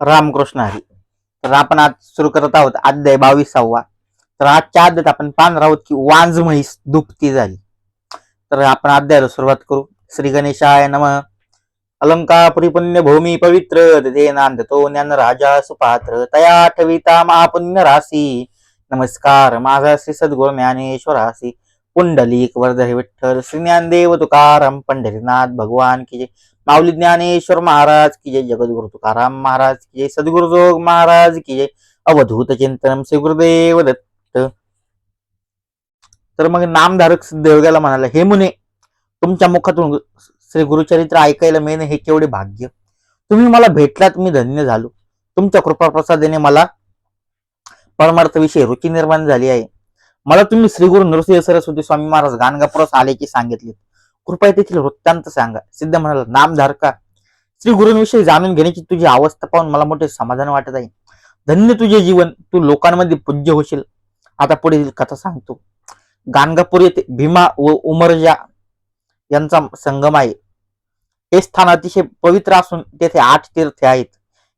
रामकृष्ण हरी. तर आपण आज सुरू करत आहोत अध्याय बावीसावा. तर आजच्या अध्यात आपण पाहणार आहोत की वांज म्हैस दुपती झाली. तर आपण अध्यायाला सुरुवात करू. श्री गणेशाय नम. अलंकापुरी पुण्य भूमी पवित्र ते नांदतो ज्ञान राजा सुपात्र तया ठविता महापुण्य राशी. नमस्कार माझा श्री सद्गुरू ज्ञानेश्वरासी पुंडलिक वर्धे विठ्ठल श्री ज्ञानदेव तुकाराम पंढरीनाथ भगवान की जय. माऊली ज्ञानेश्वर महाराज की जय. जगद्गुरु तुकाराम महाराज की जय. सद्गुरुजोग महाराज की जय. अवधूत चिंतनम श्री गुरुदेव दत्त. तर मग नामधारक सिद्धयोग्याला म्हणाला हे मुने तुमच्या मुखातून श्री गुरुचरित्र ऐकायला मिळणे हे केवढे भाग्य. तुम्ही मला भेटलात मी धन्य झालो. तुमच्या कृपा प्रसादेने मला परमार्थ विषयी रुची निर्माण झाली आहे. मला तुम्ही श्री गुरु नरसिंह सरस्वती स्वामी महाराज गाणगापुरास की सांगितले. कृपया तेथील वृत्तांत सांगा. सिद्ध म्हणाला नामधारका श्री गुरूंविषयी जाणून घेण्याची तुझी अवस्था पाहून मला मोठे समाधान वाटत आहे. धन्य तुझे जीवन. तू लोकांमध्ये पूज्य होशील. आता पुढील कथा सांगतो. गाणगापूर येथे भीमा व उमरजा यांचा संगम आहे. हे स्थान अतिशय पवित्र असून तेथे आठ तीर्थे आहेत.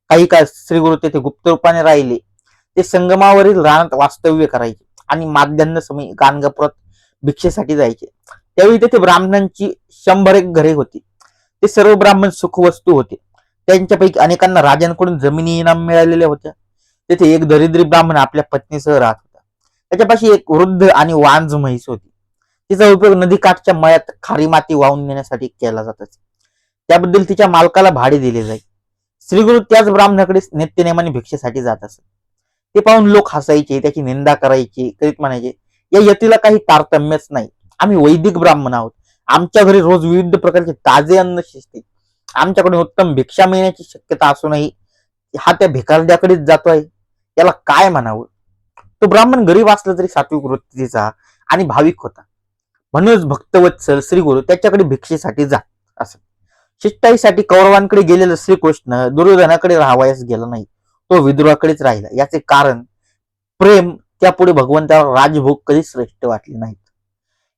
काही काळ श्री गुरु तेथे गुप्त रूपाने राहिले. ते संगमावरील रानात वास्तव्य करायचे. आणि माध्यान्ह समी गाणगापुरात भिक्षेसाठी जायचे. त्यावेळी तेथे ब्राह्मणांची शंभर एक घरे होती. ते सर्व ब्राह्मण सुखवस्तू होते. त्यांच्यापैकी अनेकांना राजांकडून जमिनी इनाम मिळालेल्या होत्या. तेथे एक दरिद्री ब्राह्मण आपल्या पत्नीसह राहत होता. त्याच्यापाशी एक वृद्ध आणि वांज म्हैस होती. तिचा उपयोग नदीकाठच्या मळ्यात खारी माती वाहून नेण्यासाठी केला जात असे. त्याबद्दल तिच्या मालकाला भाडे दिले जाई. श्रीगुरु त्याच ब्राह्मणाकडे नित्यनेमाने भिक्षेसाठी जात असत ते पाहून लोक हसायचे त्याची निंदा करायची करीत म्हणायचे. या यतीला काही तारतम्यच नाही. आम्ही वैदिक ब्राह्मण आहोत. आमच्या घरी रोज विविध प्रकारचे ताजे अन्न शिजते. आमच्याकडे उत्तम भिक्षा मिळण्याची शक्यता असूनही हा त्या भिकारड्याकडेच जातोय याला काय म्हणावं? तो ब्राह्मण गरीब असला तरी सात्विक वृत्तीचा आणि भाविक होता. म्हणूनच भक्तवत्सल श्री गुरु त्याच्याकडे भिक्षेसाठी जात असत शिष्टाईसाठी कौरवांकडे गेलेला श्रीकृष्ण दुर्योधनाकडे राहावयास गेला नाही. तो विदुराकडेच राहिला. याचे कारण प्रेम त्यापुढे भगवंताला राजभोग कधी श्रेष्ठ वाटले नाहीत.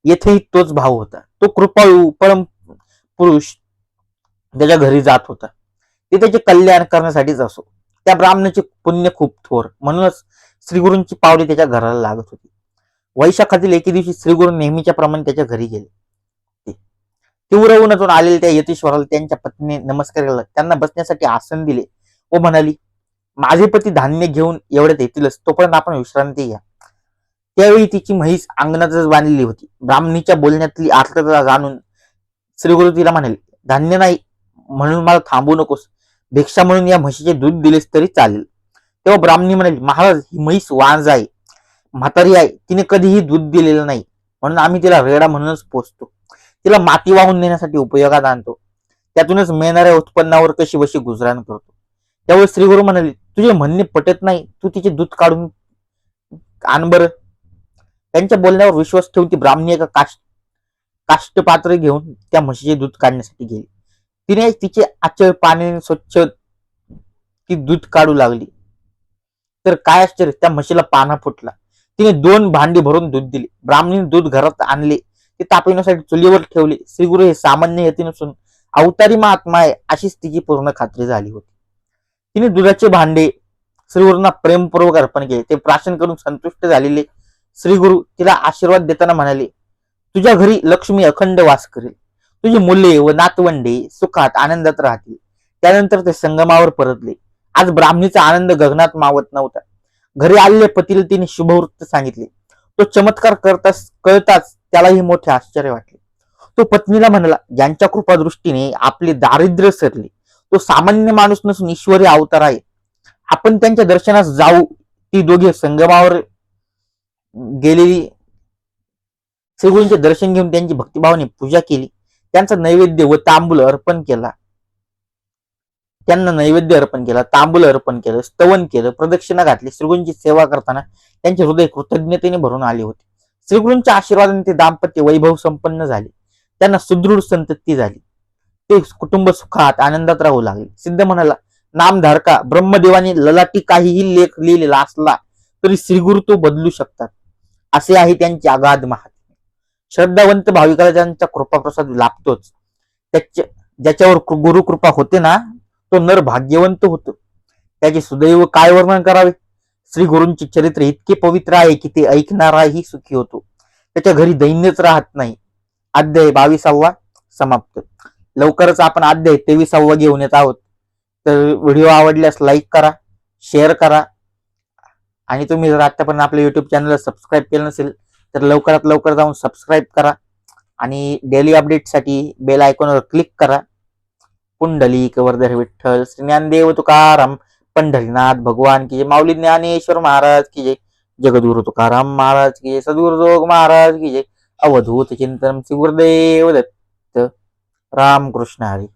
येथेही तोच भाव होता. तो कृपाळू परम पुरुष त्याच्या घरी जात होता. ते त्याचे कल्याण करण्यासाठीच असो. त्या ब्राह्मणाचे पुण्य खूप थोर. म्हणूनच श्रीगुरूंची पावले त्याच्या घराला लागत होती. वैशाखातील एके दिवशी श्रीगुरू नेहमीच्या प्रमाणे त्याच्या घरी गेले. ते तीव्र उन्हातून आलेले त्या यतीश्वराला त्यांच्या पत्नीने नमस्कार केला. त्यांना बसण्यासाठी आसन दिले. व म्हणाली माझे पती धान्य घेऊन एवढ्यात येतीलच तोपर्यंत आपण विश्रांती घ्या. त्यावेळी तिची म्हैस अंगणातच बांधलेली होती. ब्राह्मणीच्या बोलण्यातली आर्थता जाणून श्रीगुरु तिला म्हणाले धान्य नाही म्हणून मला थांबू नकोस. भिक्षा म्हणून या म्हशीचे दूध दिलेस तरी चालेल. तेव्हा ब्राह्मणी म्हणाली महाराज ही म्हैस वांज आहे म्हातारी आहे तिने कधीही दूध दिलेलं नाही. म्हणून आम्ही तिला रेडा म्हणूनच पोचतो तिला माती वाहून नेण्यासाठी उपयोगात आणतो. त्यातूनच मिळणाऱ्या उत्पन्नावर कशी बशी गुजराण करतो. त्यावेळी श्रीगुरु म्हणाले तुझे म्हणणे पटत नाही. तू तिचे दूध काढून आण बरं. त्यांच्या बोलण्यावर विश्वास ठेवून ती ब्राह्मणी एका काष्ट काष्टपात्र घेऊन त्या म्हशीचे दूध काढण्यासाठी गेली. तिने तिचे आचळ पाण्याने स्वच्छ ती दूध काढू लागली. तर काय आश्चर्य त्या म्हशीला पाना फुटला. तिने दोन भांडी भरून दूध दिले. ब्राह्मणीने दूध घरात आणले. ते तापविण्यासाठी चुलीवर ठेवले. श्रीगुरु हे सामान्य यती नसून अवतारी महात्मा आहे अशीच तिची पूर्ण खात्री झाली होती. तिने दुधाचे भांडे श्रीगुरूंना प्रेमपूर्वक अर्पण केले. ते प्राशन करून संतुष्ट झालेले श्रीगुरु तिला आशीर्वाद देताना म्हणाले तुझ्या घरी लक्ष्मी अखंड वास करेल. तुझी मुले व नातवंडे सुखात आनंदात राहतील. त्यानंतर ते संगमावर परतले. आज ब्राह्मणीचा आनंद गगनात मावत नव्हता. घरी आलेले पतीला तिने शुभवृत्त सांगितले. तो चमत्कार करताच कळताच त्यालाही मोठे आश्चर्य वाटले. तो पत्नीला म्हणाला ज्यांच्या कृपादृष्टीने आपले दारिद्र्य सरले तो सामान्य माणूस नसून ईश्वरी अवतार आहे. आपण त्यांच्या दर्शनास जाऊ ती दोघे संगमावर गेलेली श्रीगुरूंचे दर्शन घेऊन त्यांची भक्तिभावाने पूजा केली. त्यांचा नैवेद्य व तांबूल अर्पण केला. त्यांना नैवेद्य अर्पण केला तांबूल अर्पण केलं स्तवन केलं प्रदक्षिणा घातली श्रीगुरूंची सेवा करताना त्यांचे हृदय कृतज्ञतेने भरून आले होते. श्रीगुरूंच्या आशीर्वादाने ते दाम्पत्य वैभव संपन्न झाले. त्यांना सुदृढ संतती झाली. ते कुटुंब सुखात आनंदात राहू लागले. सिद्ध म्हणाला नामधारका ब्रह्मदेवाने ललाटी काहीही लेख लिहिलेला असला तरी श्रीगुरु तो बदलू शकतात. असे आहे त्यांचे अगाध महात्म्य. श्रद्धावंत भाविकाला त्यांचा कृपाप्रसाद लाभतोच त्याच्या ज्याच्यावर गुरु गुरुकृपा होते ना तो नर भाग्यवंत होतो. त्याचे सुदैव काय वर्णन करावे? श्री गुरूंचे चरित्र इतके पवित्र आहे की ते ऐकणाराही सुखी होतो. त्याच्या घरी दैन्यच राहत नाही. अध्याय बावीसावा समाप्त. लवकरच आपण अध्याय तेविसावा घेऊन येत आहोत. तर व्हिडिओ आवडल्यास लाईक करा शेअर करा. आणि तुम्ही जर आत्तापर्यंत आपल्या युट्यूब चॅनलला सबस्क्राईब केलं नसेल तर लवकरात लवकर जाऊन सबस्क्राईब करा. आणि डेली अपडेटसाठी बेल आयकॉनवर क्लिक करा. पुंडलिक वर्धर विठ्ठल श्री ज्ञानदेव तुकाराम पंढरीनाथ भगवान की जय माऊली ज्ञानेश्वर महाराज की जय जगदुरु तुकाराम महाराज की जय सद्गुरु महाराज की जय अवधूत चिंतन श्री गुरुदेव दत्त रामकृष्ण हरी.